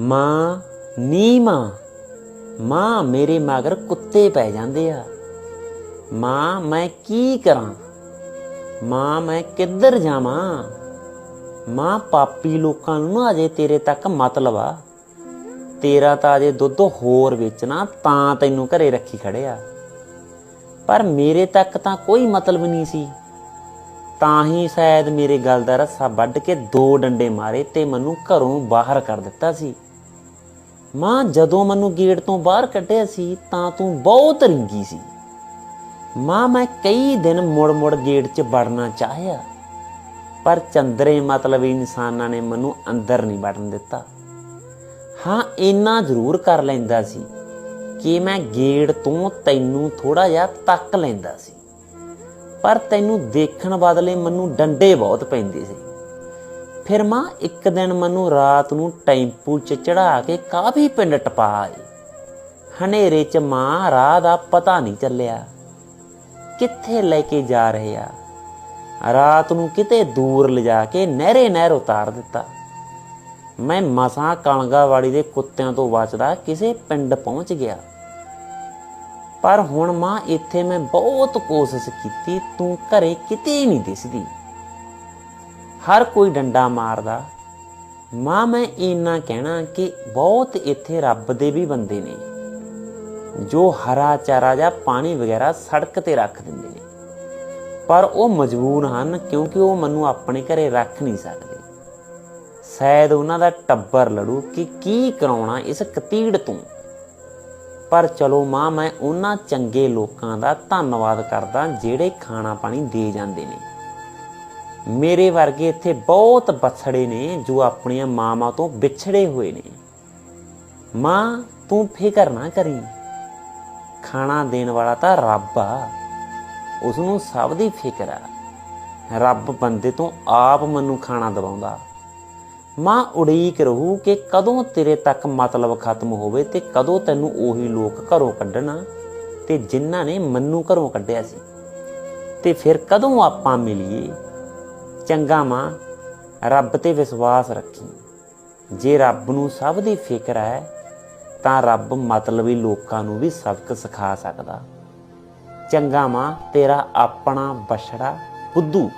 ਮਾਂ, ਨੀ ਮਾਂ। ਮਾਂ ਮੇਰੇ ਮਗਰ ਕੁੱਤੇ ਪੈ ਜਾਂਦੇ ਆ। ਮਾਂ, ਮੈਂ ਕੀ ਕਰਾਂ? ਮਾਂ, ਮੈਂ ਕਿੱਧਰ ਜਾਵਾਂ? ਮਾਂ, ਪਾਪੀ ਲੋਕਾਂ ਨੂੰ ਨਾ ਅਜੇ ਤੇਰੇ ਤੱਕ ਮਤਲਬ ਆ ਤੇਰਾ ਤਾਂ ਅਜੇ ਦੁੱਧ ਹੋਰ ਵੇਚਣਾ, ਤਾਂ ਤੈਨੂੰ ਘਰੇ ਰੱਖੀ ਖੜਿਆ। ਪਰ ਮੇਰੇ ਤੱਕ ਤਾਂ ਕੋਈ ਮਤਲਬ ਨਹੀਂ ਸੀ। ਤਾਂ ਹੀ ਸ਼ਾਇਦ ਮੇਰੇ ਗੱਲ ਦਾ ਰੱਸਾ ਵੱਢ ਕੇ ਦੋ ਡੰਡੇ ਮਾਰੇ ਤੇ ਮੈਨੂੰ ਘਰੋਂ ਬਾਹਰ ਕਰ ਦਿੱਤਾ ਸੀ। ਮਾਂ, ਜਦੋਂ ਮੈਨੂੰ ਗੇਟ ਤੋਂ ਬਾਹਰ ਕੱਢਿਆ ਸੀ, ਤਾਂ ਤੂੰ ਬਹੁਤ ਰਿੰਗੀ ਸੀ। ਮਾਂ, ਮੈਂ ਕਈ ਦਿਨ ਮੁੜ-ਮੁੜ ਗੇਟ 'ਚ ਵੜਨਾ ਚਾਹਿਆ, ਪਰ ਚੰਦਰੇ ਮਤਲਬ ਇਨਸਾਨਾਂ ਨੇ ਮੈਨੂੰ ਅੰਦਰ ਨਹੀਂ ਵੜਨ ਦਿੱਤਾ। ਹਾਂ, ਇੰਨਾ ਜ਼ਰੂਰ ਕਰ ਲੈਂਦਾ ਸੀ ਕਿ ਮੈਂ ਗੇਟ ਤੋਂ ਤੈਨੂੰ ਥੋੜਾ ਜਿਹਾ ਤੱਕ ਲੈਂਦਾ ਸੀ। ਪਰ ਤੈਨੂੰ ਦੇਖਣ ਬਦਲੇ ਮੈਨੂੰ ਡੰਡੇ ਬਹੁਤ ਪੈਂਦੇ ਸੀ। ਫਿਰ ਮਾਂ, ਇੱਕ ਦਿਨ ਮੈਨੂੰ ਰਾਤ ਨੂੰ ਟੈਂਪੂ 'ਚ ਚੜਾ ਕੇ ਕਾਫੀ ਪਿੰਡ ਟਪਾ ਆਈ। ਹਨੇਰੇ 'ਚ ਮਾਂ ਰਾਹ ਦਾ ਪਤਾ ਨਹੀਂ ਚੱਲਿਆ। ਕਿੱਥੇ ਲੈ ਕੇ ਜਾ ਰਹੇ ਆ? ਰਾਤ ਨੂੰ ਕਿਤੇ ਦੂਰ ਲਿਜਾ ਕੇ ਨਹਿਰੇ ਨਹਿਰ ਉਤਾਰ ਦਿੱਤਾ। ਮੈਂ ਮਸਾਂ ਕਣਗਾਵਾੜੀ ਦੇ ਕੁੱਤਿਆਂ ਤੋਂ ਬਚਦਾ ਕਿਸੇ ਪਿੰਡ ਪਹੁੰਚ ਗਿਆ। ਪਰ ਹੁਣ ਮਾਂ, ਇੱਥੇ ਮੈਂ ਬਹੁਤ ਕੋਸ਼ਿਸ਼ ਕੀਤੀ, ਤੂੰ ਘਰੇ ਕਿਤੇ ਨਹੀਂ ਦਿਸਦੀ। ਹਰ ਕੋਈ ਡੰਡਾ ਮਾਰਦਾ। ਮਾਂ, ਮੈਂ ਇੰਨਾ ਕਹਿਣਾ ਕਿ ਬਹੁਤ ਇੱਥੇ ਰੱਬ ਦੇ ਵੀ ਬੰਦੇ ਨੇ, ਜੋ ਹਰਾ ਚਾਰਾ ਜਾਂ ਪਾਣੀ ਵਗੈਰਾ ਸੜਕ ਤੇ ਰੱਖ ਦਿੰਦੇ ਨੇ। ਪਰ ਉਹ ਮਜਬੂਰ ਹਨ ਕਿਉਂਕਿ ਉਹ ਮੈਨੂੰ ਆਪਣੇ ਘਰੇ ਰੱਖ ਨਹੀਂ ਸਕਦੇ। ਸ਼ਾਇਦ ਉਹਨਾਂ ਦਾ ਟੱਬਰ ਲੜੂ ਕਿ ਕੀ ਕਰਾਉਣਾ ਇਸ ਕਤੀੜ ਤੋਂ। ਪਰ ਚਲੋ ਮਾਂ, ਮੈਂ ਉਹਨਾਂ ਚੰਗੇ ਲੋਕਾਂ ਦਾ ਧੰਨਵਾਦ ਕਰਦਾ ਜਿਹੜੇ ਖਾਣਾ ਪਾਣੀ ਦੇ ਜਾਂਦੇ ਨੇ। ਮੇਰੇ ਵਰਗੇ ਇੱਥੇ ਬਹੁਤ ਬਛੜੇ ਨੇ ਜੋ ਆਪਣੀਆਂ ਮਾਵਾਂ ਤੋਂ ਵਿਛੜੇ ਹੋਏ ਨੇ। ਮਾਂ, ਤੂੰ ਫਿਕਰ ਨਾ ਕਰੀ। ਖਾਣਾ ਦੇਣ ਵਾਲਾ ਤਾਂ ਰੱਬ ਆ। ਉਸ ਨੂੰ ਸਭ ਦੀ ਫਿਕਰ ਆ। ਰੱਬ ਬੰਦੇ ਤੋਂ ਆਪ ਮੈਨੂੰ ਖਾਣਾ ਦਵਾਉਂਦਾ। ਮਾਂ ਉਡੀਕ ਰਹੂ ਕਿ ਕਦੋਂ ਤੇਰੇ ਤੱਕ ਮਤਲਬ ਖਤਮ ਹੋਵੇ ਤੇ ਕਦੋਂ ਤੈਨੂੰ ਉਹੀ ਲੋਕ ਘਰੋਂ ਕੱਢਣਾ ਤੇ ਜਿਨ੍ਹਾਂ ਨੇ ਮੰਨੂ ਘਰੋਂ ਕੱਢਿਆ ਸੀ। ਤੇ ਫਿਰ ਕਦੋਂ ਆਪਾਂ ਮਿਲੀਏ? ਚੰਗਾ ਮਾਂ, ਰੱਬ ਤੇ ਵਿਸ਼ਵਾਸ ਰੱਖੀ। ਜੇ ਰੱਬ ਨੂੰ ਸਭ ਦੀ ਫਿਕਰ ਹੈ, ਤਾਂ ਰੱਬ ਮਤਲਬੀ ਲੋਕਾਂ ਨੂੰ ਵੀ ਸਬਕ ਸਿਖਾ ਸਕਦਾ। ਚੰਗਾ ਮਾਂ, ਤੇਰਾ ਆਪਣਾ ਬਛੜਾ ਬੁੱਧੂ।